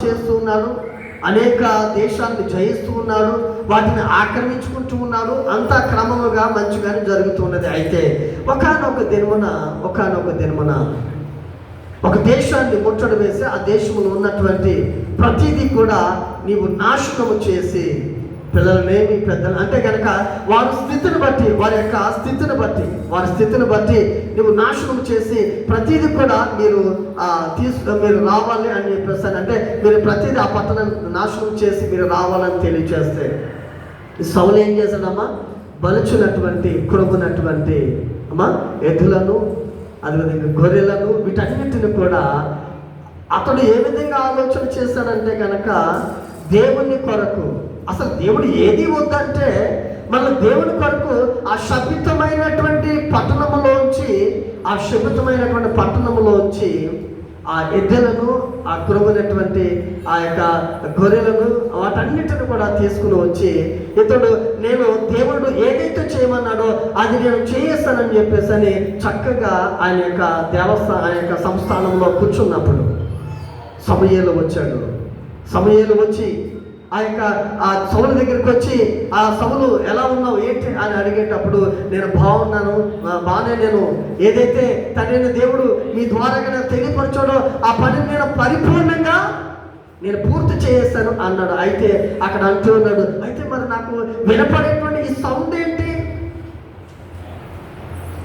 చేస్తూ ఉన్నాడు అనేక దేశాలను జయిస్తూ ఉన్నాడు వాటిని ఆక్రమించుకుంటూ ఉన్నాడు అంతా క్రమముగా మంచిగానే జరుగుతున్నది అయితే ఒకనొక దినమున ఒకనొక దినమున ఒక దేశాన్ని ముట్టడి వేసి ఆ దేశంలో ఉన్నటువంటి ప్రతిదీ కూడా నీవు నాశనము చేసి పిల్లలనేమి పెద్దలు. అంటే కనుక వారి స్థితిని బట్టి వారి యొక్క స్థితిని బట్టి వారి స్థితిని బట్టి నువ్వు నాశనం చేసి ప్రతిదీ కూడా మీరు తీసుకు తీసు మీరు రావాలి అని చెప్పేసి అంటే మీరు ప్రతిదీ ఆ పట్టణం నాశనం చేసి మీరు రావాలని తెలియజేస్తే సౌలు ఏం చేశాడమ్మా? బలుచున్నటువంటి కురుమునటువంటి అమ్మా ఎద్దులను అదేవిధంగా గొర్రెలను వీటన్నిటిని కూడా అతడు ఏ విధంగా ఆలోచన చేశాడంటే కనుక దేవుని కొరకు అసలు దేవుడు ఏది వద్దంటే మన దేవుని కొరకు ఆ శపితమైనటువంటి పట్టణములోంచి ఆ శపితమైనటువంటి పట్టణములోంచి ఆ ఎద్దెలను ఆ కురమైనటువంటి ఆ యొక్క గొర్రెలను వాటన్నిటిని కూడా తీసుకుని వచ్చి ఇతడు నేను దేవుడు ఏదైతే చేయమన్నాడో అది నేను చేయిస్తానని చెప్పేసి అని చక్కగా ఆయన యొక్క దేవస్థానం ఆయన యొక్క సంస్థానంలో కూర్చున్నప్పుడు సమయంలో వచ్చాడు. సమయంలో వచ్చి ఆ యొక్క ఆ సౌలు దగ్గరికి వచ్చి ఆ సౌలు ఎలా ఉన్నావు? ఏంటి? అని అడిగేటప్పుడు నేను బాగున్నాను బాగానే నేను ఏదైతే తండ్రిని దేవుడు మీ ద్వారా నేను తెలియపరచాడో ఆ పనిని నేను పరిపూర్ణంగా నేను పూర్తి చేసేస్తాను అన్నాడు. అయితే అక్కడ అంటూ ఉన్నాడు అయితే మరి నాకు వినపడేటువంటి ఈ సౌండ్ ఏంటి?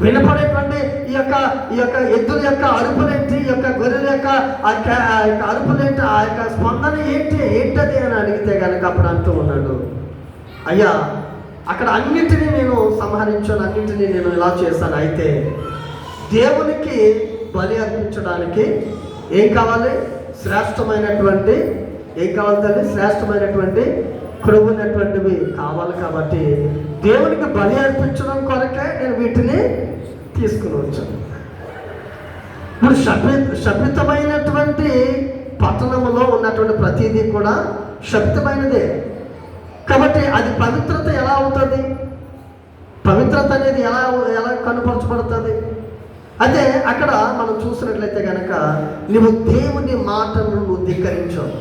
వినపడేటువంటి ఈ యొక్క ఈ యొక్క ఎద్దుల యొక్క అరుపులేంటి ఈ యొక్క గొర్రెల యొక్క ఆ ఆ యొక్క అరుపులేంటి ఆ యొక్క స్పందన ఏంటి ఏంటది అని అడిగితే కనుక అప్పుడు అంటూ ఉన్నాడు. అయ్యా అక్కడ అన్నింటినీ నేను సంహరించాను అన్నింటినీ నేను ఇలా చేశాను. అయితే దేవునికి బలి అర్పించడానికి ఏం కావాలి? శ్రేష్టమైనటువంటి ఏం కావాలి తల్లి? శ్రేష్టమైనటువంటి కృవునటువంటివి కావాలి కాబట్టి దేవునికి బలి అర్పించడం కొరకే నేను వీటిని తీసుకుని వచ్చాను. ఇప్పుడు శపి శపితమైనటువంటి పట్టణంలో ఉన్నటువంటి ప్రతిదీ కూడా శపితమైనదే. కాబట్టి అది పవిత్రత ఎలా అవుతుంది? పవిత్రత అనేది ఎలా ఎలా కనుపరచబడుతుంది? అదే అక్కడ మనం చూసినట్లయితే కనుక నువ్వు దేవుని మాటను నువ్వు ధిక్కరించావు.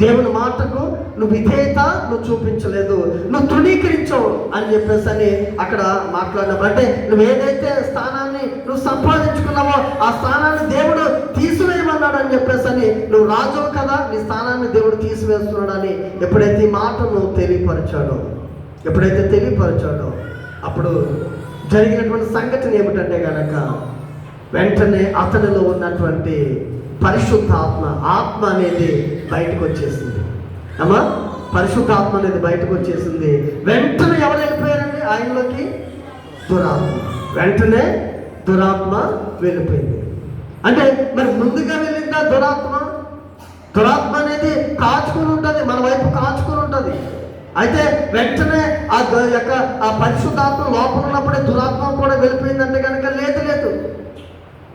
దేవుని మాటకు నువ్వు విధేయత నువ్వు చూపించలేదు. నువ్వు తృణీకరించవు అని చెప్పేసి అని అక్కడ మాట్లాడినప్పుడు. అంటే నువ్వు ఏదైతే స్థానాన్ని నువ్వు సంపాదించుకున్నావో ఆ స్థానాన్ని దేవుడు తీసివేయమన్నాడు అని చెప్పేసి అని నువ్వు రాజు కదా నీ స్థానాన్ని దేవుడు తీసివేస్తున్నాడని ఎప్పుడైతే ఈ మాటను తెలియపరిచాడో ఎప్పుడైతే తెలియపరిచాడో అప్పుడు జరిగినటువంటి సంఘటన ఏమిటంటే కనుక వెంటనే అతనిలో ఉన్నటువంటి పరిశుద్ధ ఆత్మ ఆత్మ అనేది బయటకు వచ్చేసింది. అమ్మా పరిశుద్ధ ఆత్మ అనేది బయటకు వచ్చేసింది. వెంటనే ఎవరు వెళ్ళిపోయారండి? ఆయనలోకి దురాత్మ. వెంటనే దురాత్మ వెళ్ళిపోయింది. అంటే మరి ముందుగా వెళ్ళిందా దురాత్మ? దురాత్మ అనేది కాచుకుని ఉంటుంది మన వైపు కాచుకుని ఉంటుంది. అయితే వెంటనే ఆ యొక్క ఆ పరిశుద్ధాత్మ లోపల ఉన్నప్పుడే దురాత్మ కూడా వెళ్ళిపోయిందంటే కనుక లేదు లేదు.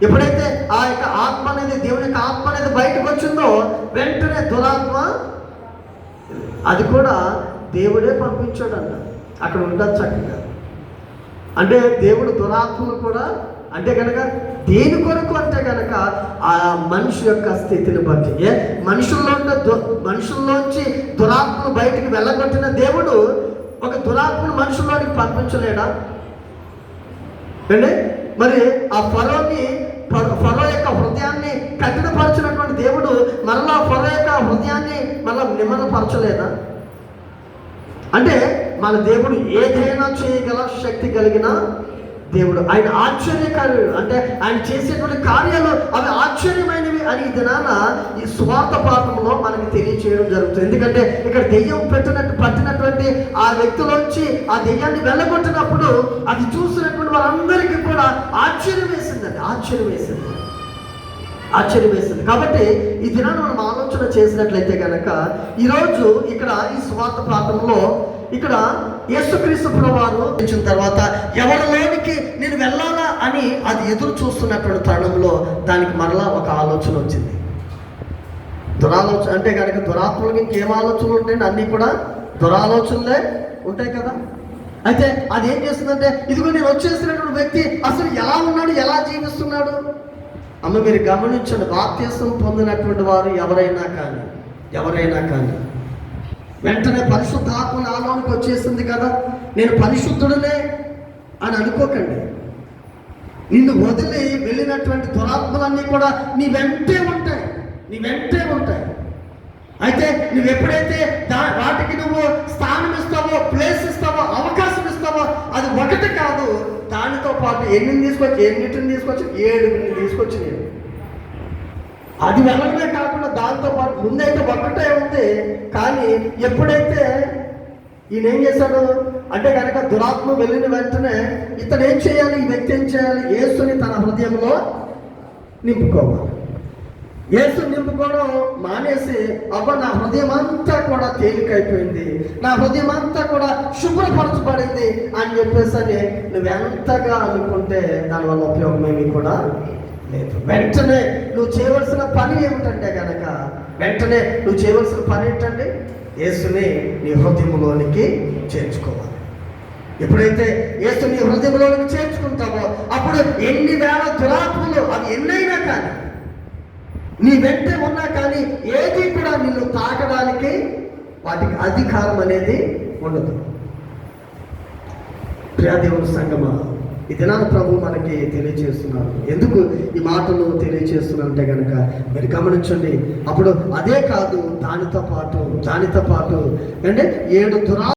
ఎప్పుడైతే ఆ యొక్క ఆత్మ అనేది దేవుని యొక్క ఆత్మ అనేది బయటకు వచ్చిందో వెంటనే దురాత్మ అది కూడా దేవుడే పంపించాడంట. అక్కడ ఉండదు చక్కగా అంటే దేవుడు దురాత్మను కూడా అంటే కనుక దేని కొరకు అంటే కనుక ఆ మనిషి యొక్క స్థితిని బట్టి ఏ మనుషుల్లో ఉన్న దు మనుషుల్లోంచి దురాత్మను బయటికి వెళ్ళగొట్టిన దేవుడు ఒక దురాత్మను మనుషుల్లోనికి పంపించలేడా? అంటే మరి ఆ ఫరోని ఫరో- ఫరో యొక్క హృదయాన్ని కఠినపరచినటువంటి దేవుడు మరలా ఫరో యొక్క హృదయాన్ని మరలా అంటే మన దేవుడు ఏదైనా చేయగల శక్తి కలిగిన దేవుడు. ఆయన ఆశ్చర్యకారుడు అంటే ఆయన చేసేటువంటి కార్యాలు అవి ఆశ్చర్యమైనవి అని ఈ దినాన ఈ స్వార్థ పాఠంలో మనకి తెలియచేయడం జరుగుతుంది. ఎందుకంటే ఇక్కడ దెయ్యం పెట్టినట్టు పట్టినటువంటి ఆ వ్యక్తిలోంచి ఆ దెయ్యాన్ని వెళ్ళగొట్టినప్పుడు అది చూసినటువంటి వారందరికీ కూడా ఆశ్చర్యం వేసిందండి ఆశ్చర్యం వేసింది. ఆశ్చర్యం వేసింది కాబట్టి ఈ దినాన్ని మనం ఆలోచన చేసినట్లయితే కనుక ఈరోజు ఇక్కడ ఈ స్వార్థ ప్రాంతంలో ఇక్కడ యేసుక్రీస్తు ప్రభువారు ఇచ్చిన తర్వాత ఎవరిలోనికి నేను వెళ్ళాలా అని అది ఎదురు చూస్తున్నటువంటి తరుణంలో దానికి మరలా ఒక ఆలోచన వచ్చింది. దురాలోచన అంటే కనుక దురాత్మలకు ఇంకేం ఆలోచనలు ఉంటాయండి? అన్నీ కూడా దురాలోచనలే ఉంటాయి కదా. అయితే అది ఏం చేస్తుందంటే ఇదిగో నేను వచ్చేసినటువంటి వ్యక్తి అసలు ఎలా ఉన్నాడు? ఎలా జీవిస్తున్నాడు? అమ్మ మీరు గమనించండి బాప్తీసం పొందినటువంటి వారు ఎవరైనా కానీ ఎవరైనా కానీ వెంటనే పరిశుద్ధ ఆత్మ నాలోనికి వచ్చేసింది కదా? నేను పరిశుద్ధుడనే అని అనుకోకండి. నిన్ను వదిలి వెళ్ళినటువంటి దురాత్మలన్నీ కూడా నీ వెంటే ఉంటాయి నీ వెంటే ఉంటాయి. అయితే నువ్వు ఎప్పుడైతే దా వాటికి నువ్వు స్థానం ఇస్తావో ప్లేస్ ఇస్తావో అవకాశం పాటు ఎన్ని తీసుకొచ్చి ఎన్నిటిని తీసుకొచ్చి ఏడుగురిని తీసుకొచ్చి నేను అది వెళ్ళడమే కాకుండా దాంతో పాటు ముందైతే ఒక్కటే ఉంది. కానీ ఎప్పుడైతే ఈయన ఏం చేశాడు? అంటే కనుక దురాత్మ వెళ్ళిన వెంటనే ఇతను ఏం చేయాలి? ఈ వ్యక్తి ఏం చేయాలి? ఏసుని తన హృదయంలో నింపుకోవాలి. యేసు నింపుకోవడం మానేసి అబ్బా నా హృదయం అంతా కూడా తేలికైపోయింది. నా హృదయం అంతా కూడా శుభ్రపరచబడింది అని చెప్పేసి అని నువ్వు ఎంతగా అనుకుంటే దానివల్ల ఉపయోగం ఏమీ కూడా లేదు. వెంటనే నువ్వు చేయవలసిన పని ఏమిటంటే కనుక వెంటనే నువ్వు చేయవలసిన పని ఏంటండి? యేసుని నీ హృదయంలోనికి చేర్చుకోవాలి. ఎప్పుడైతే యేసు నీ హృదయంలోనికి చేర్చుకుంటావో అప్పుడు ఎన్ని వేల దురాత్మలు అవి ఎన్నైనా కానీ నీ వెంట ఉన్నా కానీ ఏది కూడా నిన్ను తాకడానికి వాటికి అధికారం అనేది ఉండదు. ప్రియాదేవుని సంగమా ఈ దినాన ప్రభు మనకి తెలియజేస్తున్నారు ఎందుకు ఈ మాటలు తెలియజేస్తున్నారంటే కనుక మీరు గమనించండి అప్పుడు అదే కాదు దానితో పాటు దానితో పాటు అంటే ఏడు దురా